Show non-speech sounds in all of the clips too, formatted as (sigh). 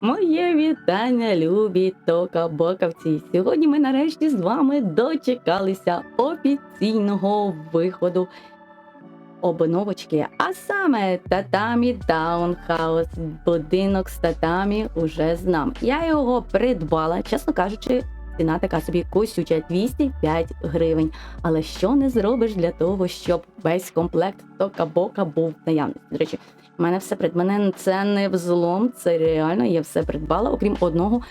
Моє вітання, любі токабокавці. Сьогодні ми нарешті з вами дочекалися офіційного виходу обновочки, а саме Татамі Таунхаус. Будинок з татамі уже з нами. Я його придбала, чесно кажучи, ціна така собі косюча 205 гривень. Але що не зробиш для того, щоб весь комплект токабока був в наявності? До речі, мене все прид... мене це не взлом, це реально я все придбала, окрім одного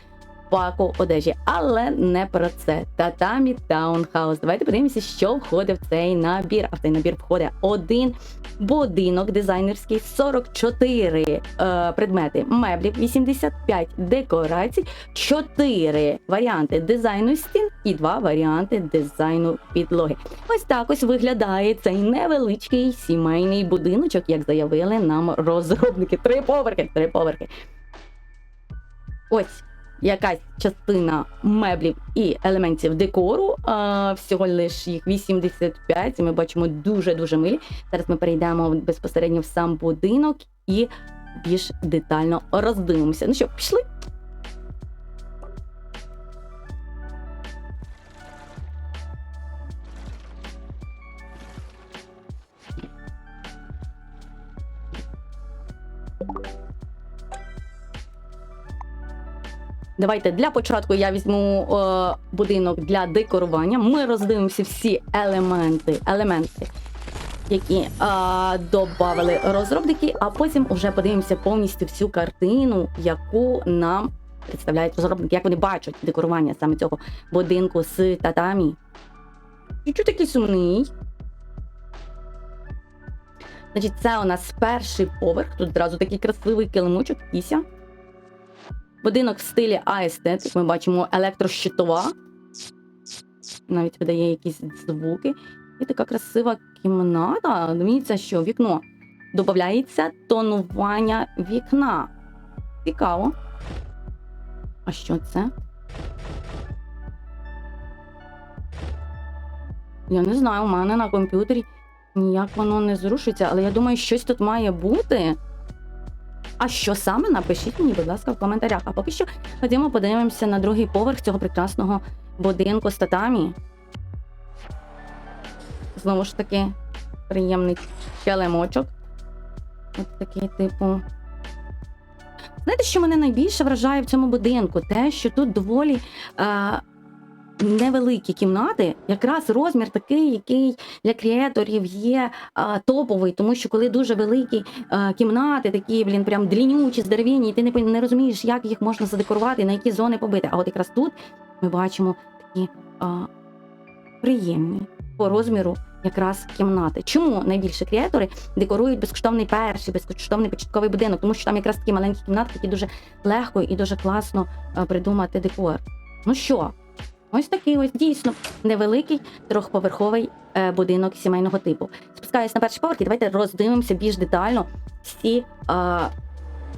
паку одежі. Але не про це. Татамі Таунхаус. Давайте подивимося, що входить в цей набір. А в цей набір входить один будинок дизайнерський, 44 е, предмети меблів, 85 декорацій, 4 варіанти дизайну стін і 2 варіанти дизайну підлоги. Ось так ось виглядає цей невеличкий сімейний будиночок, як заявили нам розробники. Три поверхи, три поверхи. Ось якась частина меблів і елементів декору. А, всього лиш їх 85. і Ми бачимо дуже-дуже милі. Зараз ми перейдемо безпосередньо в сам будинок і більш детально роздивимося. Ну що, пішли? Давайте для початку я візьму е, будинок для декорування. Ми роздивимося всі елементи, елементи, які е, додали розробники, а потім вже подивимося повністю всю картину, яку нам представляють розробники, як вони бачать декорування саме цього будинку з татамі. Чуть-чуть такий сумний. Значить, це у нас перший поверх. Тут одразу такий красивий килимочок, кіся. Будинок в стилі аестет, як ми бачимо, електрощитова. Навіть видає якісь звуки. І така красива кімната. Дивіться, що вікно. Додається тонування вікна. Цікаво. А що це? Я не знаю, у мене на комп'ютері ніяк воно не зрушиться, але я думаю, щось тут має бути. А що саме напишіть мені, будь ласка, в коментарях. А поки що ходімо подивимося на другий поверх цього прекрасного будинку з татамі. Знову ж таки, приємний килимочок. Ось такий, типу. Знаєте, що мене найбільше вражає в цьому будинку? Те, що тут доволі е, невеликі кімнати, якраз розмір такий, який для креаторів є а, топовий, тому що коли дуже великі а, кімнати, такі, блін, прям длінючі, здерев'яні, і ти не, не розумієш, як їх можна задекорувати, на які зони побити. А от якраз тут ми бачимо такі а, приємні по розміру якраз кімнати. Чому найбільше креатори декорують безкоштовний перший, безкоштовний початковий будинок? Тому що там якраз такі маленькі кімнати, які дуже легко і дуже класно придумати декор. Ну що? Ось такий ось дійсно невеликий трьохповерховий е, будинок сімейного типу. Спускаюсь на перший поверх і давайте роздивимося більш детально всі е,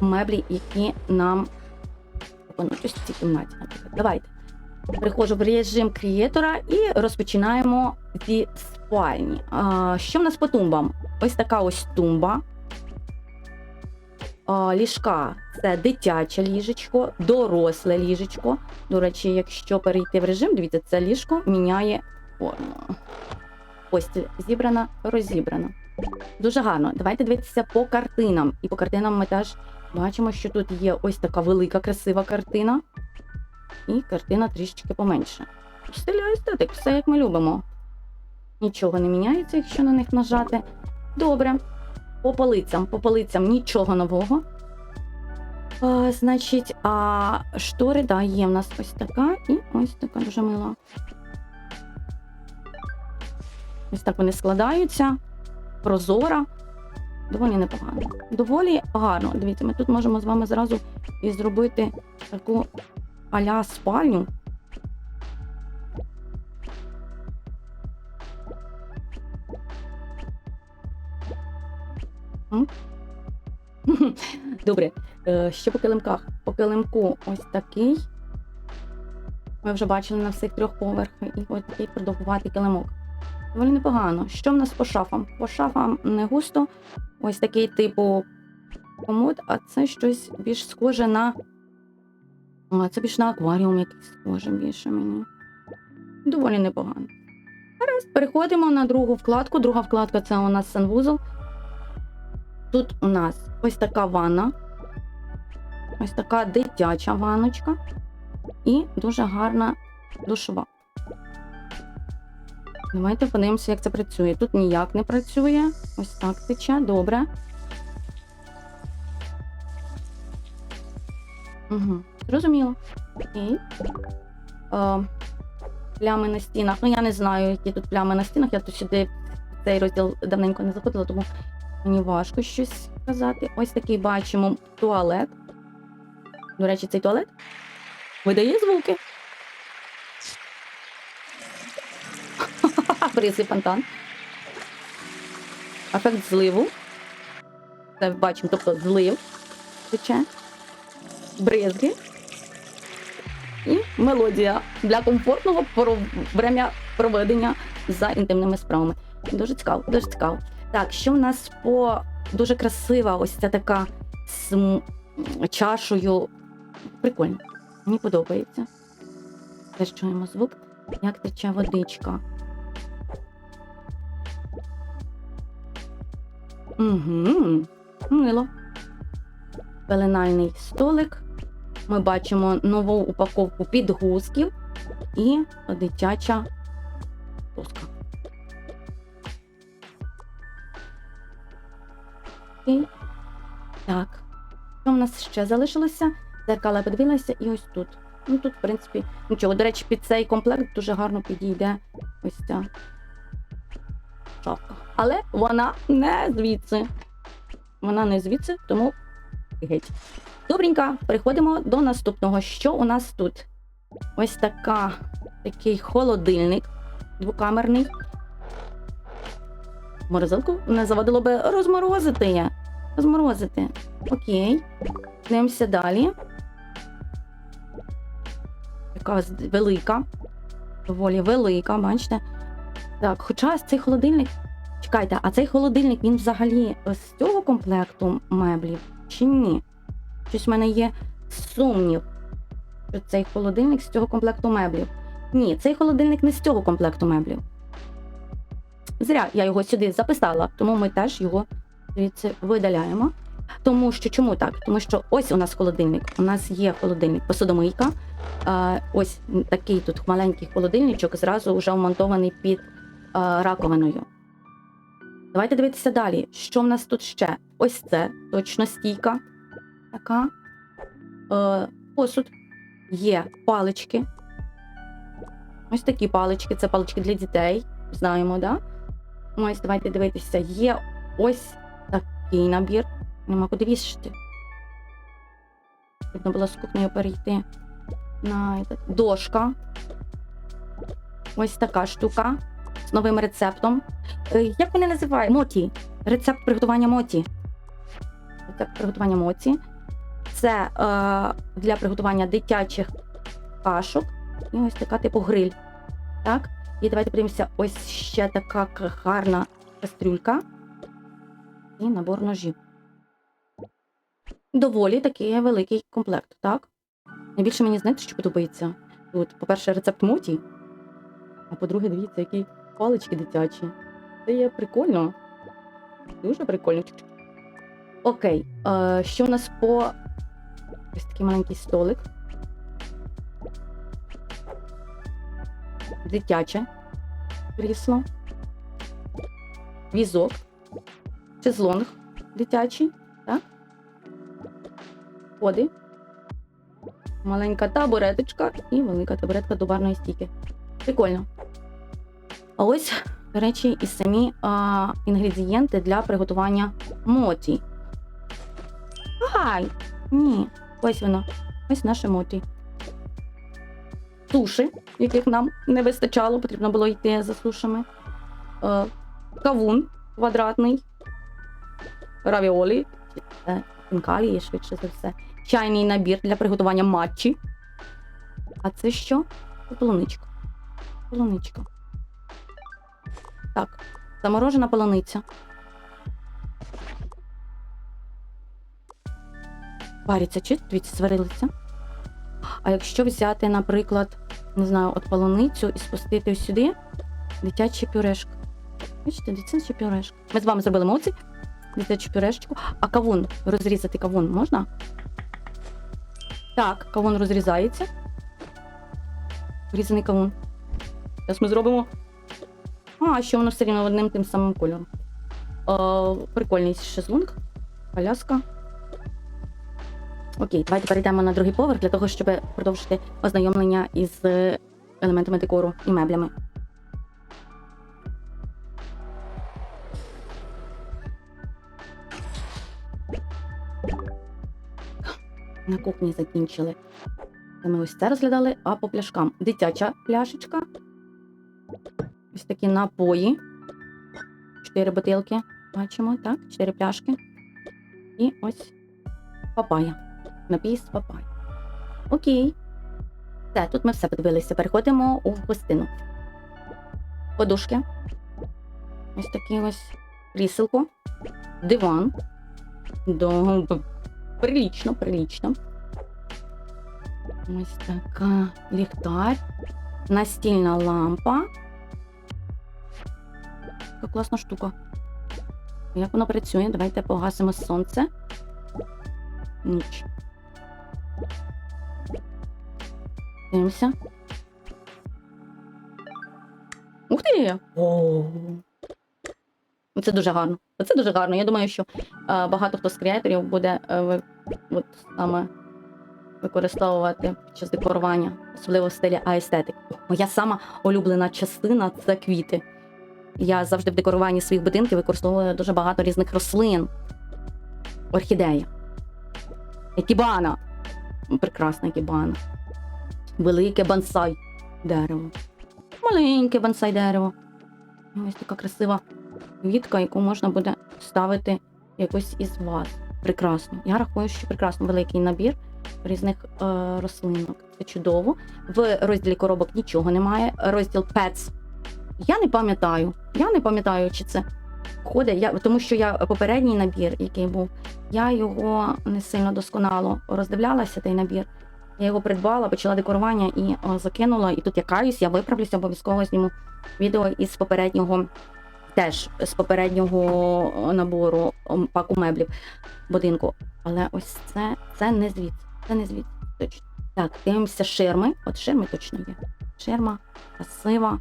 меблі, які нам пропонують ось в цій кімнаті. Наприклад. Давайте. Приходжу в режим креатора і розпочинаємо зі спальні. А, що в нас по тумбам? Ось така ось тумба. Ліжка це дитяче ліжечко, доросле ліжечко. До речі, якщо перейти в режим, дивіться, це ліжко міняє форму. Постіль зібрана, розібрана. Дуже гарно. Давайте дивитися по картинам. І по картинам ми теж бачимо, що тут є ось така велика, красива картина. І картина трішечки поменше. Стиля естетик, все як ми любимо. Нічого не міняється, якщо на них нажати. Добре. По полицям, по полицям нічого нового. А, значить, а штори, да, є в нас ось така і ось така дуже мила. Ось так вони складаються. Прозора. Доволі непогано. Доволі гарно. Дивіться, ми тут можемо з вами зразу і зробити таку аля спальню. Добре, Е, що по килимках? По килимку ось такий. Ми вже бачили на всіх трьох поверхах. І ось такий продовгуватий килимок. Доволі непогано. Що в нас по шафам? По шафам не густо. Ось такий типу комод, а це щось більш схоже на це більш на акваріум якийсь схоже більше мені. Доволі непогано. Зараз переходимо на другу вкладку. Друга вкладка це у нас санвузол. Тут у нас ось така ванна. Ось така дитяча ванночка. І дуже гарна душова. Давайте подивимося, як це працює. Тут ніяк не працює. Ось так тече, добре. Угу. Зрозуміло. Окей. Е, плями на стінах. Ну, я не знаю, які тут плями на стінах. Я тут сюди цей розділ давненько не заходила, тому мені важко щось сказати. Ось такий бачимо туалет. До речі, цей туалет видає звуки. (laughs) Бризли фонтан. Ефект зливу. Це бачимо, тобто злив тече. Бризги. І мелодія для комфортного проведення за інтимними справами. Дуже цікаво, дуже цікаво. Так, що в нас по дуже красива ось ця така з чашею. Прикольно. Мені подобається. Теж чуємо звук, як тече водичка. Угу. Мило. Пеленальний столик. Ми бачимо нову упаковку підгузків і дитяча доска. Окей. Так. Що в нас ще залишилося? Зеркала подивилася і ось тут. Ну тут, в принципі, нічого. До речі, під цей комплект дуже гарно підійде ось ця шапка. Але вона не звідси. Вона не звідси, тому геть. Добренько, переходимо до наступного. Що у нас тут? Ось така, такий холодильник двокамерний. Морозилку не завадило би розморозити. Розморозити. Окей. Дивимося далі. Яка велика. Доволі велика, бачите. Так, хоча цей холодильник. Чекайте, а цей холодильник він взагалі з цього комплекту меблів чи ні? Щось в мене є сумнів, що цей холодильник з цього комплекту меблів. Ні, цей холодильник не з цього комплекту меблів. Зря я його сюди записала, тому ми теж його звідси видаляємо. Тому що чому так? Тому що ось у нас холодильник. У нас є холодильник посудомийка. Ось такий тут маленький холодильничок, зразу вже вмонтований під раковиною. Давайте дивитися далі. Що в нас тут ще? Ось це точно стійка. Така. Е, посуд. Є палички. Ось такі палички. Це палички для дітей. Знаємо, да? Ось, давайте дивитися. Є ось такий набір. Нема куди вішати. Потрібно було з кухнею перейти на дошка. Ось така штука з новим рецептом. Е, Як вони називають? Моті. Рецепт приготування моті. Рецепт приготування моті. Це е, для приготування дитячих кашок. І ось така типу гриль. Так? І давайте подивимося, ось ще така гарна кастрюлька. І набор ножів. Доволі такий великий комплект, так? Найбільше мені знаєте, що подобається. Тут, по-перше, рецепт моті. А по-друге, дивіться, які палички дитячі. Це є прикольно. Дуже прикольно. Окей. Е, що у нас по. Ось такий маленький столик. Дитяче крісло. Візок. Шезлонг дитячий. Так? Ходи. Маленька табуреточка і велика табуретка до барної стійки. Прикольно. А ось, до речі, і самі а, інгредієнти для приготування моті. Ай! Ні, ось воно. Ось наше моті. Суші, яких нам не вистачало, потрібно було йти за сушами. Е, кавун квадратний. Равіолі. Це швидше за все. Чайний набір для приготування матчі. А це що? Це полуничка. Полуничка. Так, заморожена полуниця. Вариться чи? Дивіться, сварилися. А якщо взяти, наприклад, не знаю, от полуницю і спустити сюди дитячі пюрешки. Бачите, дитячі пюрешки. Ми з вами зробили моці, дитячу пюрешечку. А кавун розрізати кавун можна? Так, кавун розрізається. Різаний кавун. Зараз ми зробимо. А, ще воно все рівно одним тим самим кольором. О, прикольний шезлонг. Коляска. Окей, давайте перейдемо на другий поверх для того, щоб продовжити ознайомлення із е, елементами декору і меблями. На кухні закінчили. Ми ось це розглядали, а по пляшкам. Дитяча пляшечка. Ось такі напої. Чотири бутилки. Бачимо, так? Чотири пляшки. І ось папая. Напій з папай. Окей. Все, тут ми все подивилися. Переходимо у гостину. Подушки. Ось такі ось кріселко. Диван. До... Прилічно, прилічно. Ось така ліхтар. Настільна лампа. Така класна штука. Як воно працює? Давайте погасимо сонце. Ніч. Дивимося. Ух ти! О! Це дуже гарно. Це дуже гарно. Я думаю, що е, багато хто з креаторів буде е, ви- от, саме використовувати час декорування, особливо в стилі аестетик. Моя сама улюблена частина це квіти. Я завжди в декоруванні своїх будинків використовую дуже багато різних рослин. Орхідея. Екібана. Прекрасна екібана. Велике бонсай дерево. Маленьке бонсай дерево. Ось така красива квітка, яку можна буде ставити якось із вас. Прекрасно. Я рахую, що прекрасно великий набір різних е, рослинок. Це чудово. В розділі коробок нічого немає. Розділ Pets. Я не пам'ятаю. Я не пам'ятаю, чи це входить. Я, тому що я попередній набір, який був, я його не сильно досконало роздивлялася, той набір. Я його придбала, почала декорування і о, закинула. І тут я каюсь, я виправлюся, обов'язково зніму відео із попереднього, теж з попереднього набору паку меблів будинку. Але ось це, це не звідси. Це не звідси. Точно. Так, дивимося ширми. От ширми точно є. Ширма красива.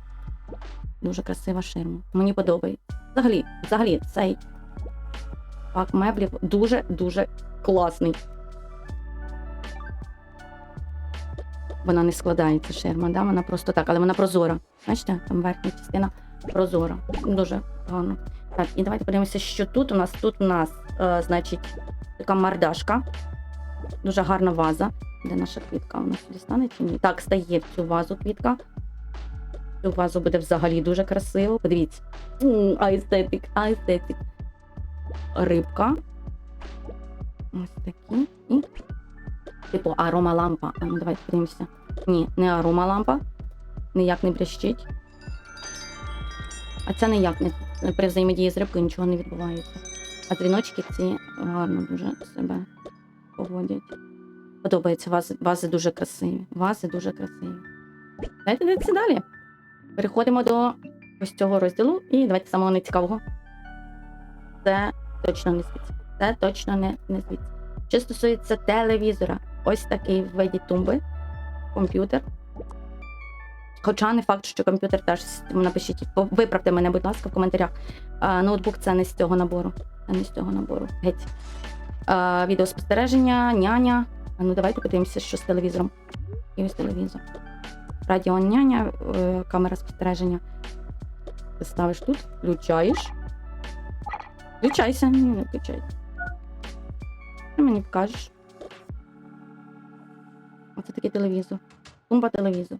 Дуже красива ширма. Мені подобається. Взагалі, взагалі, цей пак меблів дуже-дуже класний. Вона не складається ширма, да? вона просто так, але вона прозора. Бачите, там верхня частина прозора. Дуже гарно. Так, і давайте подивимося, що тут у нас. Тут у нас, е, значить, така мардашка. Дуже гарна ваза. Де наша квітка? Вона сюди стане чи ні? Так, стає в цю вазу квітка. Цю вазу буде взагалі дуже красиво. Подивіться. М, Аестетик, аестетик. Рибка. Ось такі. І типу аромалампа. А ну давайте подивимося. Ні, не аромалампа. Ніяк не брящить. А це ніяк не при взаємодії з рибкою нічого не відбувається. А дзвіночки ці гарно дуже себе поводять. Подобається вази, вази дуже красиві. Вази дуже красиві. Давайте дивитися далі. Переходимо до ось цього розділу і давайте самого нецікавого. Це точно не звідси. Це точно не, не звідси. Що стосується телевізора, ось такий в виді тумби, комп'ютер. Хоча не факт, що комп'ютер теж з- напишіть, виправте мене, будь ласка, в коментарях. А, ноутбук це не з цього набору. Це не з цього набору. Геть. А, відеоспостереження, няня. А ну давайте подивимося, що з телевізором. І ось телевізор. Радіо няня, е, камера спостереження. Ставиш тут, включаєш. Включайся, ні, не включайся. Ти мені покажеш. Оце такий телевізор. Тумба телевізор.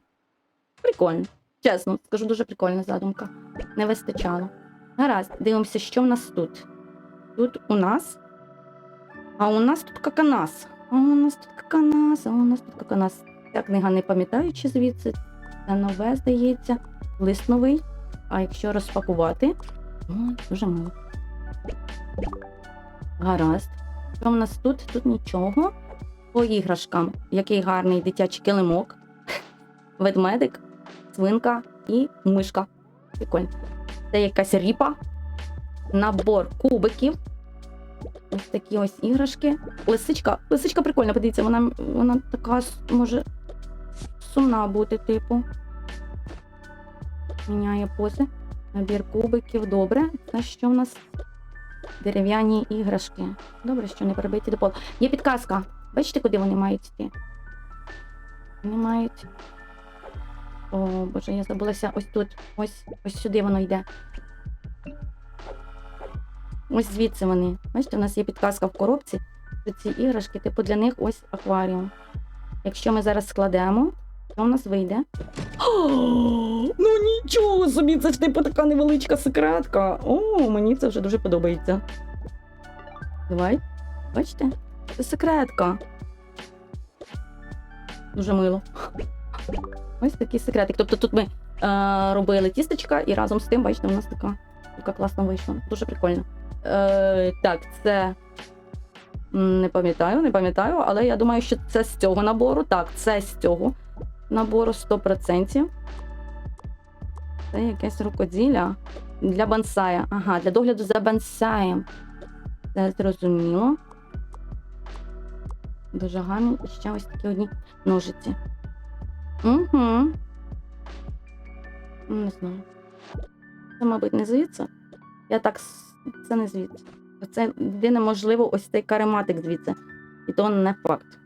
Прикольно. Чесно, скажу, дуже прикольна задумка. Не вистачало. Гаразд, дивимося, що в нас тут. Тут у нас. А у нас тут каканас. А у нас тут каканас, а у нас тут каканас. Ця книга не пам'ятаю, чи звідси. Це нове, здається. Лист новий. А якщо розпакувати, о, дуже мало. Гаразд. Що в нас тут? Тут нічого. По іграшкам. Який гарний дитячий килимок, ведмедик, свинка і мишка. Прикольно. Це якась ріпа, набор кубиків. Ось такі ось іграшки. Лисичка. Лисичка прикольна, подивіться, вона, вона така може сумна бути, типу. Міняє пози. Набір кубиків. Добре. Це що в нас? Дерев'яні іграшки. Добре, що не прибиті до полу. Є підказка. Бачите, куди вони мають йти? Вони мають. О, боже, я забулася ось тут. Ось, ось сюди воно йде. Ось звідси вони. Бачите, у нас є підказка в коробці, що ці іграшки, типу для них ось акваріум. Якщо ми зараз складемо, що в нас вийде? О, (gasps) ну нічого собі, це ж типу така невеличка секретка. О, мені це вже дуже подобається. Давай. Бачите? Це секретка. Дуже мило. Ось такий секретик. Тобто тут ми е, робили тістечка і разом з тим, бачите, у нас така, така класна вийшла. Дуже прикольно. Е, так, це. Не пам'ятаю, не пам'ятаю, але я думаю, що це з цього набору. Так, це з цього набору 100%. Це якесь рукоділля для бонсая. Ага, для догляду за бонсаєм. Це зрозуміло. Дуже гарно. Ще ось такі одні ножиці. Угу. Не знаю. Це, мабуть, не звідси. Я так. Це не звідси. Це єдине можливо ось цей карематик звідси. І то не факт.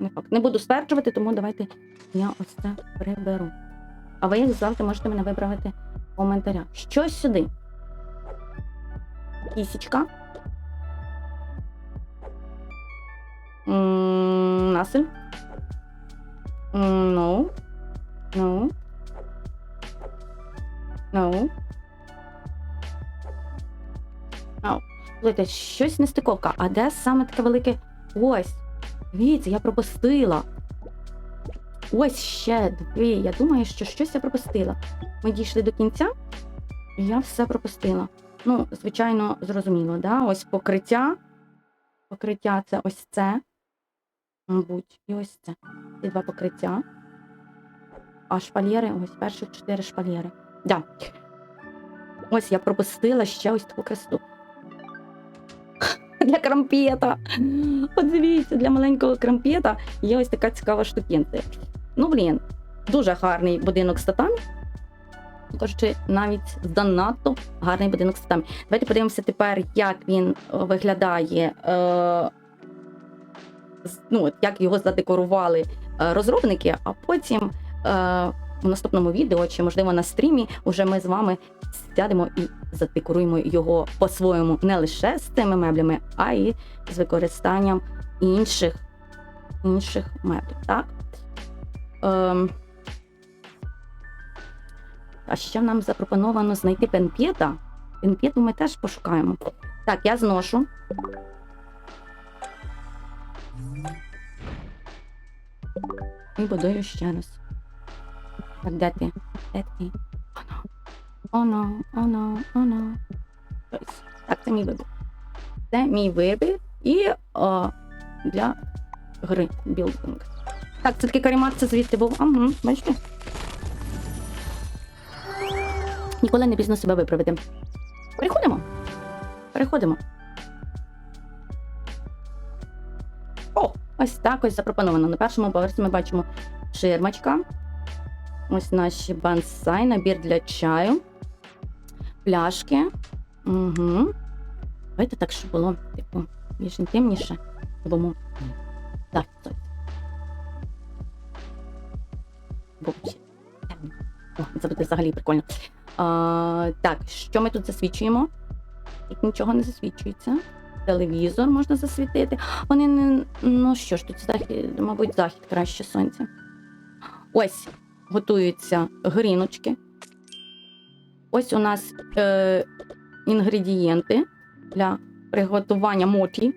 Не факт. Не буду стверджувати, тому давайте я ось це приберу. А ви, як завжди, можете мене вибрати в коментарях. Що сюди? Кісічка. М, М, Ну. Ну. Ну. Слухайте, щось нестиковка. А де саме таке велике. Ось. Дивіться, я пропустила. Ось ще дві. Я думаю, що щось я пропустила. Ми дійшли до кінця, і я все пропустила. Ну, звичайно, зрозуміло, да? Ось покриття. Покриття це ось це. Мабуть, і ось це. Ці два покриття. А шпальєри, ось перші чотири шпальєри. Да. Ось я пропустила ще ось таку красоту. (laughs) Для крампета. Подивіться, для маленького крампета є ось така цікава штукінця. Ну, блін, дуже гарний будинок з татамі. Кажучи, навіть занадто гарний будинок з татамі. Давайте подивимося тепер, як він е, виглядає. Е- ну, як його задекорували е, розробники, а потім е, у наступному відео, чи можливо на стрімі, уже ми з вами сядемо і задекоруємо його по-своєму не лише з цими меблями, а й з використанням інших, інших меблів. Так? Ем, а ще нам запропоновано знайти пенп'єта. Пенп'єту ми теж пошукаємо. Так, я зношу. І будую ще раз. Так, де ти? Де ти? Оно, оно, оно. Ось. Так, це мій вибір. Це мій вибір і о, для гри білдинг. Так, це такий карімат, це звідти був. Ага, бачите? Ніколи не пізно себе виправити. Переходимо. Переходимо. Ось так ось запропоновано. На першому поверсі ми бачимо ширмочка. Ось наші бансай, набір для чаю, пляшки. Угу. Давайте так, щоб було, типу, більш інтимніше. Робимо. Так, так. Це буде взагалі прикольно. А, так, що ми тут засвічуємо? Тут нічого не засвічується. Телевізор можна засвітити. Вони не. Ну що ж, тут захід, мабуть, захід краще сонця. Ось готуються гріночки. Ось у нас е, інгредієнти для приготування мотлі.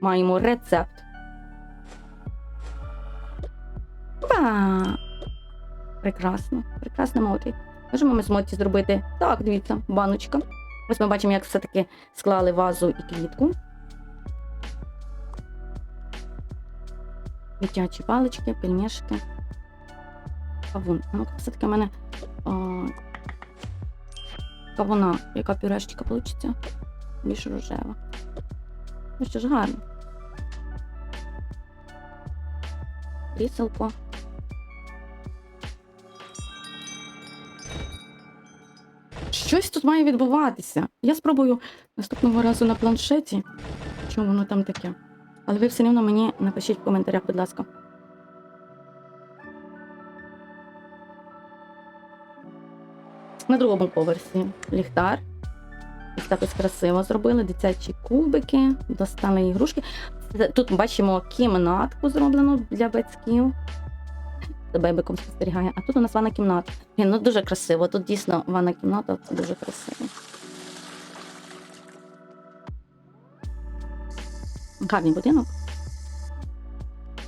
Маємо рецепт. Ба! Прекрасно, прекрасна мотлі. Можемо ми з мотлі зробити. Так, дивіться, баночка. Ось ми бачимо, як все-таки склали вазу і квітку. Дитячі палички, пельмешки. Кавун. Ну-ка, все-таки в мене о, кавуна, яка пюрешечка вийде. Більш рожева. Ну що ж гарно. Кріселко. Щось тут має відбуватися. Я спробую наступного разу на планшеті. Чому воно там таке? Але ви все рівно мені напишіть в коментарях, будь ласка. На другому поверсі ліхтар. Ось так ось красиво зробили. Дитячі кубики, достали ігрушки. Тут бачимо кімнатку зроблену для батьків. За бебиком спостерігає. А тут у нас ванна кімната. Блін, ну дуже красиво. Тут дійсно ванна кімната, це дуже красиво. Гарний будинок.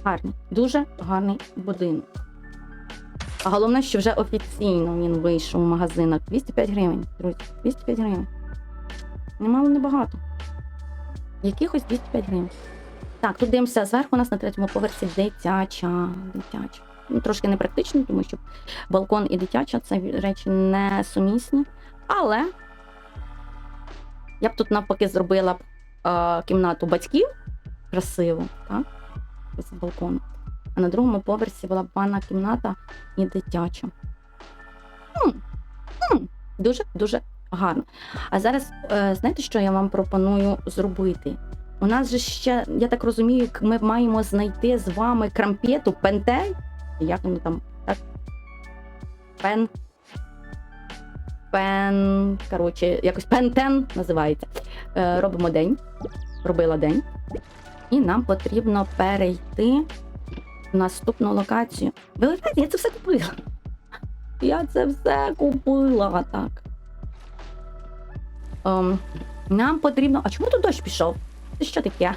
Гарний, дуже гарний будинок. А головне, що вже офіційно він вийшов в магазинах. 205 гривень, друзі. 205 гривень. Немало небагато. Якихось 205 гривень. Так, тут дивимося зверху у нас на третьому поверсі дитяча. Дитяча. Ну, трошки непрактично, тому що балкон і дитяча це речі не сумісні. Але я б тут навпаки зробила б е, кімнату батьків красиву, так? З балкону. А на другому поверсі була б ванна кімната і дитяча. Дуже-дуже гарно. А зараз, е, знаєте, що я вам пропоную зробити? У нас же ще, я так розумію, ми маємо знайти з вами крампету, пентель. Як воно там? Так? Пен. Пен. Коротше, якось пентен називається. Е, робимо день. Робила день. І нам потрібно перейти в наступну локацію. Ви уявляєте, я це все купила. Я це все купила, так. Ем, нам потрібно. А чому тут дощ пішов? Це що таке?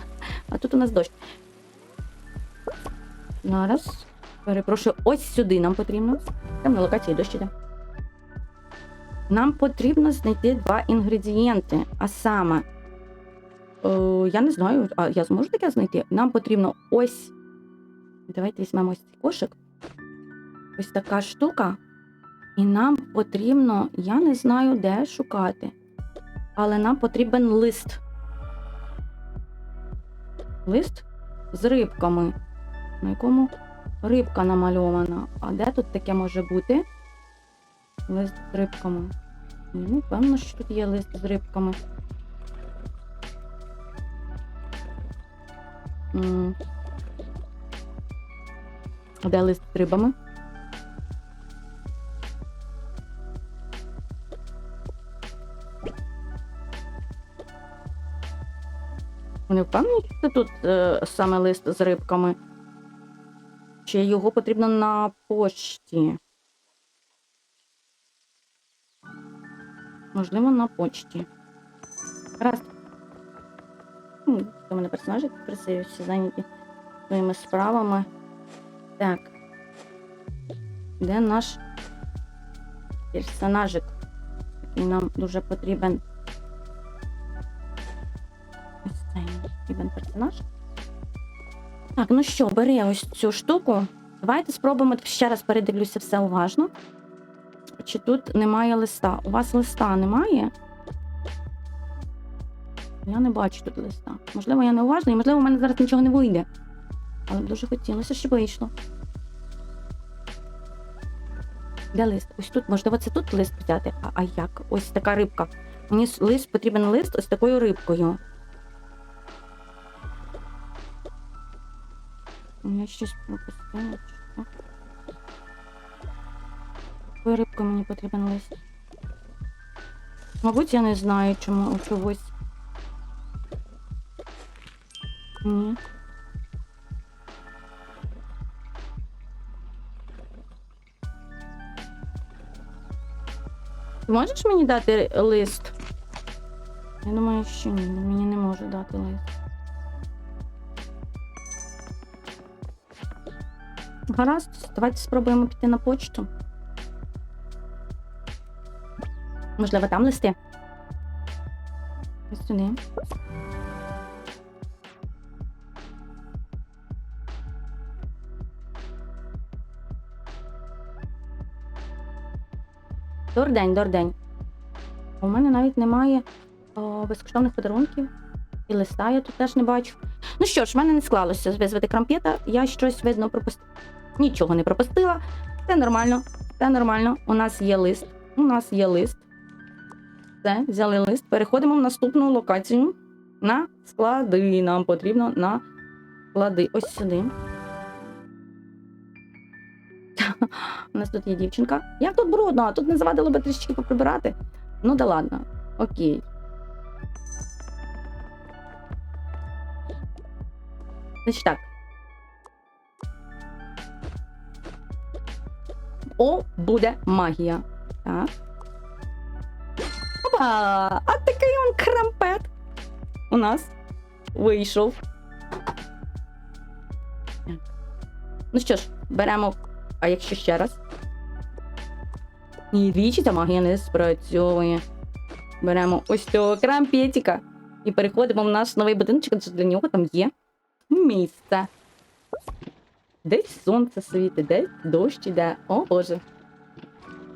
А тут у нас дощ. Зараз. Перепрошую, ось сюди нам потрібно. Там на локації дощ іде. Нам потрібно знайти два інгредієнти. А саме, е, я не знаю, а я зможу таке знайти? Нам потрібно ось. Давайте візьмемо ось цей кошик. Ось така штука. І нам потрібно, я не знаю, де шукати. Але нам потрібен лист. Лист з рибками, на якому рибка намальована. А де тут таке може бути? Лист з рибками. Ну, певно, що тут є лист з рибками. А де лист з рибами? Вони впевнені, що це тут е, саме лист з рибками? Чи його потрібно на пошті? Можливо, на почті. Раз. У мене персонажі красиві, всі зайняті своїми справами. Так. Де наш персонажик? Який нам дуже потрібен. Ось цей потрібен персонаж. Так, ну що, бери ось цю штуку. Давайте спробуємо ще раз передивлюся все уважно. Чи тут немає листа? У вас листа немає? Я не бачу тут листа. Можливо, я не уважна, і можливо, у мене зараз нічого не вийде. Але дуже хотілося, щоб вийшло. Де лист? Ось тут, можливо, це тут лист взяти. А, а як? Ось така рибка. Мені лист потрібен лист ось такою рибкою. Я щось пропустила. Такою рибкою мені потрібен лист. Мабуть, я не знаю, чому чогось. Ні. Ти можеш мені дати лист? Я думаю, що ні, мені не може дати лист. Гаразд, давайте спробуємо піти на почту. Можливо, там листи. Ось сюди. Дордень, дордень. У мене навіть немає о, безкоштовних подарунків. І листа я тут теж не бачу. Ну що ж, в мене не склалося визвати крамп'єта, я щось видно пропустила. Нічого не пропустила. Все нормально, все нормально. У нас є лист. У нас є лист. Все, взяли лист. Переходимо в наступну локацію. На склади. Нам потрібно на склади. Ось сюди. (laughs) У нас тут є дівчинка. Як тут брудно, тут не завадило би трішечки поприбирати. Ну да ладно. Окей. Значить так. О, буде магія. Так. Опа! А такий он крампет у нас вийшов. Ну що ж, беремо. А якщо ще раз? І двічі ця магія не спрацьовує. Беремо ось цього крампетика і переходимо в наш новий будиночок, адже для нього там є місце. Десь сонце світить, десь дощ іде. О Боже.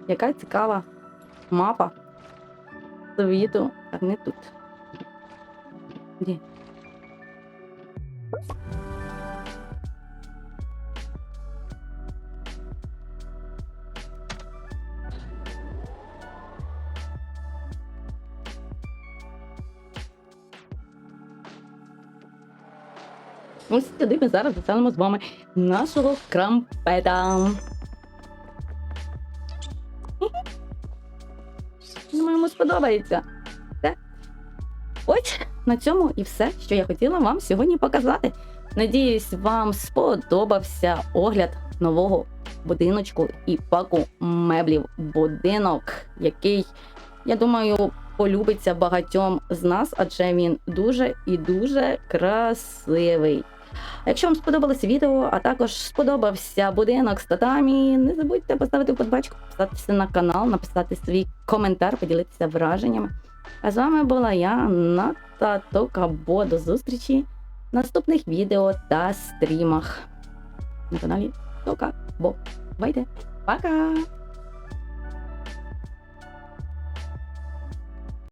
Яка цікава мапа світу. а не тут. Де? Ось сюди ми зараз заселимо з вами нашого крампета. Думаю, йому сподобається. Все. Ось на цьому і все, що я хотіла вам сьогодні показати. Надіюсь, вам сподобався огляд нового будиночку і паку меблів. Будинок, який, я думаю, полюбиться багатьом з нас, адже він дуже і дуже красивий. Якщо вам сподобалось відео, а також сподобався будинок з татамі, не забудьте поставити вподобачку, підписатися на канал, написати свій коментар, поділитися враженнями. А з вами була я, Ната Токабо. До зустрічі в наступних відео та стрімах на каналі Тока Бо. Байте! Пока!